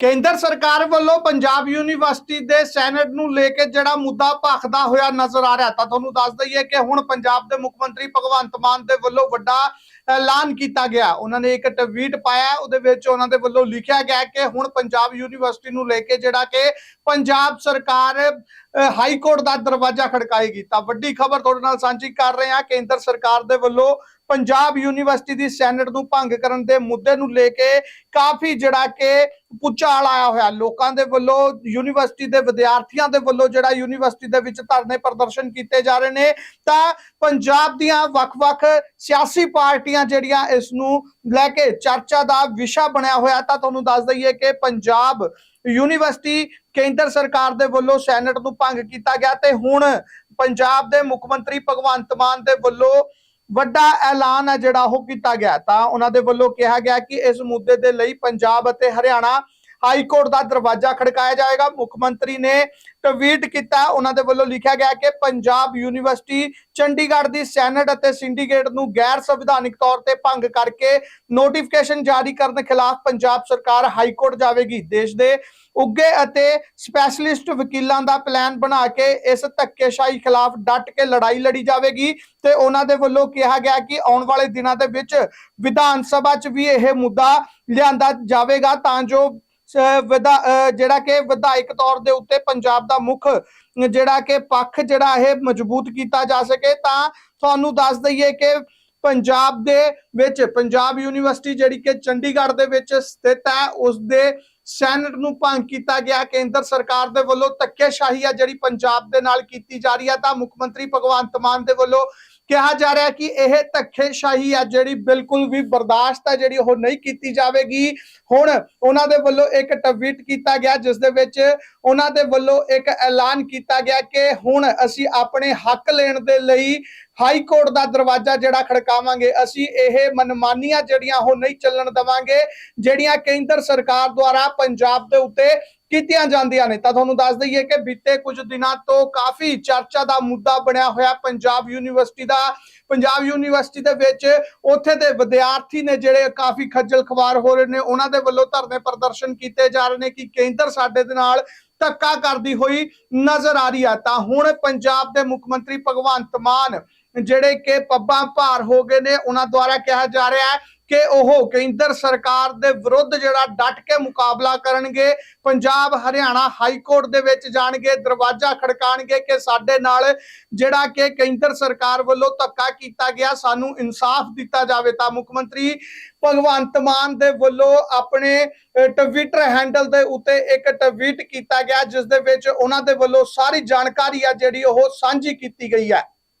ਕੇਂਦਰ ਸਰਕਾਰ ਵੱਲੋਂ ਪੰਜਾਬ ਯੂਨੀਵਰਸਿਟੀ ਦੇ ਸੈਨੇਟ ਨੂੰ ਲੈ ਕੇ ਜਿਹੜਾ ਮੁੱਦਾ ਭਖਦਾ ਹੋਇਆ ਨਜ਼ਰ ਆ ਰਿਹਾ ਤਾਂ ਤੁਹਾਨੂੰ ਦੱਸ ਦਈਏ ਕਿ ਹੁਣ ਪੰਜਾਬ ਦੇ ਮੁੱਖ ਮੰਤਰੀ ਭਗਵੰਤ ਮਾਨ ਦੇ ਵੱਲੋਂ ਵੱਡਾ ਐਲਾਨ ਕੀਤਾ ਗਿਆ। ਉਹਨਾਂ ਨੇ ਇੱਕ ਟਵੀਟ ਪਾਇਆ, ਉਹਦੇ ਵਿੱਚ ਉਹਨਾਂ ਦੇ ਵੱਲੋਂ ਲਿਖਿਆ ਗਿਆ ਕਿ ਹੁਣ ਪੰਜਾਬ ਯੂਨੀਵਰਸਿਟੀ ਨੂੰ ਲੈ ਕੇ ਜਿਹੜਾ ਕਿ ਪੰਜਾਬ ਸਰਕਾਰ ਹਾਈ ਕੋਰਟ ਦਾ ਦਰਵਾਜ਼ਾ ਖੜਕਾਏਗੀ। ਤਾਂ ਵੱਡੀ ਖਬਰ ਤੁਹਾਡੇ ਨਾਲ ਸਾਂਝੀ ਕਰ ਰਹੇ ਹਾਂ। ਕੇਂਦਰ ਸਰਕਾਰ ਦੇ ਵੱਲੋਂ ਪੰਜਾਬ ਯੂਨੀਵਰਸਿਟੀ ਦੀ ਸੈਨੇਟ ਨੂੰ ਭੰਗ ਕਰਨ ਦੇ ਮੁੱਦੇ ਨੂੰ ਲੈ ਕੇ ਕਾਫੀ ਜਿਹੜਾ ਕਿ ਪੁਚਾਲ ਆਇਆ ਹੋਇਆ। ਲੋਕਾਂ ਦੇ ਵੱਲੋਂ, ਯੂਨੀਵਰਸਿਟੀ ਦੇ ਵਿਦਿਆਰਥੀਆਂ ਦੇ ਵੱਲੋਂ ਜਿਹੜਾ ਯੂਨੀਵਰਸਿਟੀ ਦੇ ਵਿੱਚ ਧਰਨੇ ਪ੍ਰਦਰਸ਼ਨ ਕੀਤੇ ਜਾ ਰਹੇ ਨੇ, ਤਾਂ ਪੰਜਾਬ ਦੀਆਂ ਵੱਖ-ਵੱਖ ਸਿਆਸੀ ਪਾਰਟੀਆਂ ਜਿਹੜੀਆਂ ਇਸ ਨੂੰ ਲੈ ਕੇ ਚਰਚਾ ਦਾ ਵਿਸ਼ਾ ਬਣਿਆ ਹੋਇਆ, ਤਾਂ ਤੁਹਾਨੂੰ ਦੱਸ ਦਈਏ ਕਿ ਪੰਜਾਬ ਯੂਨੀਵਰਸਿਟੀ ਕੇਂਦਰ ਸਰਕਾਰ ਦੇ ਵੱਲੋਂ ਸੈਨੇਟ ਨੂੰ ਭੰਗ ਕੀਤਾ ਗਿਆ ਤੇ ਹੁਣ ਪੰਜਾਬ ਦੇ ਮੁੱਖ ਮੰਤਰੀ ਭਗਵੰਤ ਮਾਨ ਦੇ ਵੱਲੋਂ ਵੱਡਾ ਐਲਾਨ ਹੈ ਜਿਹੜਾ ਉਹ ਕੀਤਾ ਗਿਆ ਤਾਂ ਉਹਨਾਂ ਦੇ ਵੱਲੋਂ ਕਿਹਾ ਗਿਆ ਕਿ ਇਸ ਮੁੱਦੇ ਦੇ ਲਈ ਪੰਜਾਬ ਅਤੇ ਹਰਿਆਣਾ ਹਾਈ ਕੋਰਟ ਦਾ ਦਰਵਾਜ਼ਾ ਖੜਕਾਇਆ ਜਾਏਗਾ। ਮੁੱਖ ਮੰਤਰੀ ਨੇ ਟਵੀਟ ਕੀਤਾ। ਉਹਨਾਂ ਦੇ ਵੱਲੋਂ ਲਿਖਿਆ ਗਿਆ ਕਿ ਪੰਜਾਬ ਯੂਨੀਵਰਸਿਟੀ ਚੰਡੀਗੜ੍ਹ ਦੀ ਸੈਨੇਟ ਅਤੇ ਸਿੰਡੀਕੇਟ ਨੂੰ ਗੈਰ ਸੰਵਿਧਾਨਿਕ ਤੌਰ ਤੇ ਭੰਗ ਕਰਕੇ ਨੋਟੀਫਿਕੇਸ਼ਨ ਜਾਰੀ ਕਰਨ ਖਿਲਾਫ ਪੰਜਾਬ ਸਰਕਾਰ ਹਾਈ ਕੋਰਟ ਜਾਵੇਗੀ। ਦੇਸ਼ ਦੇ ਉੱਗੇ ਅਤੇ ਸਪੈਸ਼ਲਿਸਟ ਵਕੀਲਾਂ ਦਾ ਪਲਾਨ ਬਣਾ ਕੇ ਇਸ ਧੱਕੇਸ਼ਾਹੀ ਖਿਲਾਫ ਡਟ ਕੇ ਲੜਾਈ ਲੜੀ ਜਾਵੇਗੀ ਤੇ ਉਹਨਾਂ ਦੇ ਵੱਲੋਂ ਕਿਹਾ ਗਿਆ ਕਿ ਆਉਣ ਵਾਲੇ ਦਿਨਾਂ ਦੇ ਵਿੱਚ ਵਿਧਾਨ ਸਭਾ 'ਚ ਵੀ ਇਹ ਮੁੱਦਾ ਲਿਆਂਦਾ ਜਾਵੇਗਾ ਤਾਂ ਜੋ ਜਿਹੜਾ ਕਿ ਵਿਧਾਇਕ ਤੌਰ ਦੇ ਉੱਤੇ ਪੰਜਾਬ ਦਾ ਮੁੱਖ, ਜਿਹੜਾ ਕਿ ਪੱਖ ਜਿਹੜਾ ਇਹ ਮਜ਼ਬੂਤ ਕੀਤਾ ਜਾ ਸਕੇ, ਤਾਂ ਤੁਹਾਨੂੰ ਦੱਸ ਦਈਏ ਕਿ ਪੰਜਾਬ ਦੇ ਵਿੱਚ, ਪੰਜਾਬ ਯੂਨੀਵਰਸਿਟੀ ਜਿਹੜੀ ਕਿ ਚੰਡੀਗੜ੍ਹ ਦੇ ਵਿੱਚ ਸਥਿਤ ਹੈ, ਉਸ ਦੇ ਸੈਨੇਟ ਨੂੰ ਭੰਗ ਕੀਤਾ ਗਿਆ, ਕੇਂਦਰ ਸਰਕਾਰ ਦੇ ਵੱਲੋਂ ਧੱਕੇਸ਼ਾਹੀ ਆ ਜਿਹੜੀ ਪੰਜਾਬ ਦੇ ਨਾਲ ਕੀਤੀ ਜਾ ਰਹੀ ਹੈ ਤਾਂ ਮੁੱਖ ਮੰਤਰੀ ਭਗਵੰਤ ਮਾਨ ਦੇ ਵੱਲੋਂ ਕਿਹਾ ਜਾ ਰਿਹਾ ਕਿ ਇਹ ਧੱਕੇਸ਼ਾਹੀ ਆ ਜਿਹੜੀ ਬਿਲਕੁਲ ਵੀ ਬਰਦਾਸ਼ਤ ਹੈ ਜਿਹੜੀ ਉਹ ਨਹੀਂ ਕੀਤੀ ਜਾਵੇਗੀ। ਹੁਣ ਉਹਨਾਂ ਦੇ ਵੱਲੋਂ ਇੱਕ ਟਵੀਟ ਕੀਤਾ ਗਿਆ, ਜਿਸ ਦੇ ਵਿੱਚ ਉਹਨਾਂ ਦੇ ਵੱਲੋਂ ਇੱਕ ਐਲਾਨ ਕੀਤਾ ਗਿਆ ਕਿ ਹੁਣ ਅਸੀਂ ਆਪਣੇ ਹੱਕ ਲੈਣ ਦੇ ਲਈ ਹਾਈ ਕੋਰਟ ਦਾ ਦਰਵਾਜ਼ਾ ਜਿਹੜਾ ਖੜਕਾਵਾਂਗੇ, ਅਸੀਂ ਇਹ ਮਨਮਾਨੀਆਂ ਜਿਹੜੀਆਂ ਉਹ ਨਹੀਂ ਚੱਲਣ ਦੇਵਾਂਗੇ, ਜਿਹੜੀਆਂ ਕੇਂਦਰ ਸਰਕਾਰ ਦੁਆਰਾ ਪੰਜਾਬ ਦੇ ਉੱਤੇ ਕੀਤੀਆਂ ਜਾਂਦੀਆਂ ਨੇ। ਤਾਂ ਤੁਹਾਨੂੰ ਦੱਸ ਦਈਏ ਕਿ ਬੀਤੇ ਕੁਝ ਦਿਨਾਂ ਤੋਂ ਕਾਫੀ ਚਰਚਾ ਦਾ ਮੁੱਦਾ ਬਣਿਆ ਹੋਇਆ ਪੰਜਾਬ ਯੂਨੀਵਰਸਿਟੀ ਦਾ। ਪੰਜਾਬ ਯੂਨੀਵਰਸਿਟੀ ਦੇ ਵਿੱਚ ਉੱਥੇ ਦੇ ਵਿਦਿਆਰਥੀ ਨੇ ਜਿਹੜੇ ਕਾਫੀ ਖੱਜਲ ਖਵਾਰ ਹੋ ਰਹੇ ਨੇ, ਉਹਨਾਂ ਦੇ ਵੱਲੋਂ ਧਰਨੇ ਪ੍ਰਦਰਸ਼ਨ ਕੀਤੇ ਜਾ ਰਹੇ ਨੇ ਕਿ ਕੇਂਦਰ ਸਾਡੇ ਦੇ ਨਾਲ ਧੱਕਾ ਕਰਦੀ ਹੋਈ ਨਜ਼ਰ ਆ ਰਹੀ ਆ ਤਾਂ ਹੁਣ ਪੰਜਾਬ ਦੇ ਮੁੱਖ ਮੰਤਰੀ ਭਗਵੰਤ ਮਾਨ ਜਿਹੜੇ ਕਿ ਪੱਬਾਂ ਭਾਰ ਹੋ ਗਏ ਨੇ, ਉਹਨਾਂ ਦੁਆਰਾ ਕਿਹਾ ਜਾ ਰਿਹਾ ਹੈ ਕਿ ਉਹ ਕੇਂਦਰ ਸਰਕਾਰ ਦੇ ਵਿਰੁੱਧ ਜਿਹੜਾ ਡਟ ਕੇ ਮੁਕਾਬਲਾ ਕਰਨਗੇ, ਪੰਜਾਬ, ਹਰਿਆਣਾ ਹਾਈ ਕੋਰਟ ਦੇ ਵਿੱਚ ਜਾਣਗੇ, ਦਰਵਾਜ਼ਾ ਖੜਕਾਣਗੇ ਕਿ ਸਾਡੇ ਨਾਲ ਜਿਹੜਾ ਕਿ ਕੇਂਦਰ ਸਰਕਾਰ ਵੱਲੋਂ ਧੱਕਾ ਕੀਤਾ ਗਿਆ, ਸਾਨੂੰ ਇਨਸਾਫ ਦਿੱਤਾ ਜਾਵੇ ਤਾਂ ਮੁੱਖ ਮੰਤਰੀ ਭਗਵੰਤ ਮਾਨ ਦੇ ਵੱਲੋਂ ਆਪਣੇ ਟਵਿੱਟਰ ਹੈਂਡਲ ਦੇ ਉੱਤੇ ਇੱਕ ਟਵੀਟ ਕੀਤਾ ਗਿਆ, ਜਿਸ ਦੇ ਵਿੱਚ ਉਹਨਾਂ ਦੇ ਵੱਲੋਂ ਸਾਰੀ ਜਾਣਕਾਰੀ ਆ ਜਿਹੜੀ ਉਹ ਸਾਂਝੀ ਕੀਤੀ ਗਈ ਹੈ।